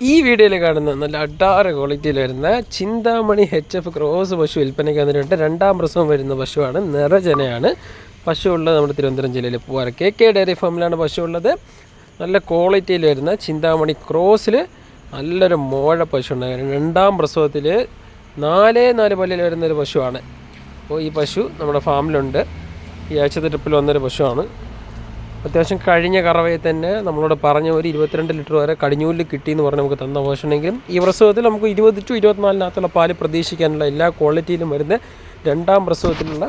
ഈ വീഡിയോയിൽ കാണുന്ന നല്ല അഡാറ ക്വാളിറ്റിയിൽ വരുന്ന ചിന്താമണി എച്ച് എഫ് ക്രോസ് പശു വിൽപ്പനയ്ക്ക് വന്നിട്ടുണ്ട്. രണ്ടാം പ്രസവം വരുന്ന പശുവാണ്. നിറജനയാണ്. പശു ഉള്ളത് നമ്മുടെ തിരുവനന്തപുരം ജില്ലയിൽ പോകാറ്. കെ കെ ഡയറി ഫാമിലാണ് പശു ഉള്ളത് നല്ല ക്വാളിറ്റിയിൽ വരുന്ന ചിന്താമണി ക്രോസിൽ നല്ലൊരു മോഴ പശു ഉണ്ടായിരുന്നു രണ്ടാം പ്രസവത്തിൽ നാലേ നാല് പല്ലിൽ വരുന്നൊരു പശുവാണ്. അപ്പോൾ ഈ പശു നമ്മുടെ ഫാമിലുണ്ട് ഈ ആഴ്ചത്തെ ട്രിപ്പിൽ വന്നൊരു പശുവാണ്. അത്യാവശ്യം കഴിഞ്ഞ കറവയിൽ തന്നെ നമ്മളോട് പറഞ്ഞ ഒരു ഇരുപത്തിരണ്ട് ലിറ്റർ വരെ കടിഞ്ഞൂൽ കിട്ടി എന്ന് പറഞ്ഞ് നമുക്ക് തന്ന പോഷണമെങ്കിലും ഈ പ്രസവത്തിൽ നമുക്ക് ഇരുപത് ടു ഇരുപത്തിനാലിനകത്തുള്ള പാൽ പ്രതീക്ഷിക്കാനുള്ള എല്ലാ ക്വാളിറ്റിയിലും വരുന്ന രണ്ടാം പ്രസവത്തിലുള്ള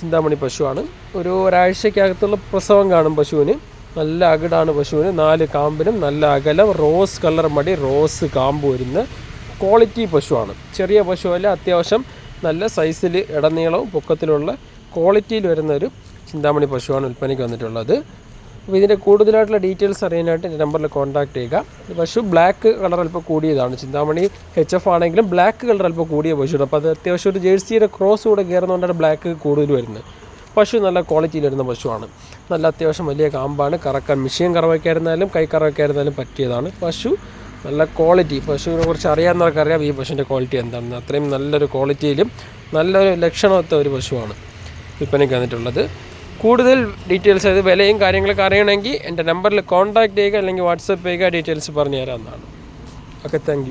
ചിന്താമണി പശുവാണ്. ഒരു ഒരാഴ്ചക്കകത്തുള്ള പ്രസവം കാണും പശുവിന്. നല്ല അകിടാണ് പശുവിന്. നാല് കാമ്പിനും നല്ല അകലം. റോസ് കളർ മടി റോസ് കാമ്പ് വരുന്ന ക്വാളിറ്റി പശുവാണ്. ചെറിയ പശുവല്ല അത്യാവശ്യം നല്ല സൈസിൽ ഇടനീളവും പൊക്കത്തിലുള്ള ക്വാളിറ്റിയിൽ വരുന്ന ഒരു ചിന്താമണി പശുവാണ് വിൽപ്പനയ്ക്ക് വന്നിട്ടുള്ളത്. അപ്പോൾ ഇതിന്റെ കൂടുതലായിട്ടുള്ള ഡീറ്റെയിൽസ് അറിയാനായിട്ട് എന്റെ നമ്പറിൽ കോൺടാക്ട് ചെയ്യുക. പശു ബ്ലാക്ക് കളർ അല്പം കൂടിയതാണ്. ചിന്താമണി എച്ച് എഫ് ആണെങ്കിലും ബ്ലാക്ക് കളർ അല്പം കൂടിയ പശുവാണ്. അപ്പോൾ അത് അത്യാവശ്യം ഒരു ജേഴ്സിയുടെ ക്രോസ് കൂടെ കയറുന്നതുകൊണ്ടാണ് ബ്ലാക്ക് കൂടുതൽ വരുന്നത്. പശു നല്ല ക്വാളിറ്റിയിൽ വരുന്ന പശുവാണ്. നല്ല അത്യാവശ്യം വലിയ കാമ്പാണ്. കറക്കാൻ മിഷീൻ കറവൊക്കെ ആയിരുന്നാലും കൈ കറവയ്ക്കായിരുന്നാലും പറ്റിയതാണ്. പശു നല്ല ക്വാളിറ്റി. പശുവിനെ കുറിച്ച് അറിയാവുന്നവർക്ക് അറിയാം ഈ പശുവിന്റെ ക്വാളിറ്റി എന്താണെന്ന് അത്രയും നല്ലൊരു ക്വാളിറ്റിയിലും നല്ലൊരു ലക്ഷണമൊത്ത ഒരു പശുവാണ് വിൽപ്പനയ്ക്ക് വന്നിട്ടുള്ളത്. കൂടുതൽ ഡീറ്റെയിൽസ് അതായത് വിലയും കാര്യങ്ങളൊക്കെ അറിയണമെങ്കിൽ എന്റെ നമ്പറിൽ കോൺടാക്റ്റ് ചെയ്യുക അല്ലെങ്കിൽ വാട്സപ്പ് ചെയ്യുക ഡീറ്റെയിൽസ് പറഞ്ഞു തരാമെന്നാണ് ഓക്കെ താങ്ക്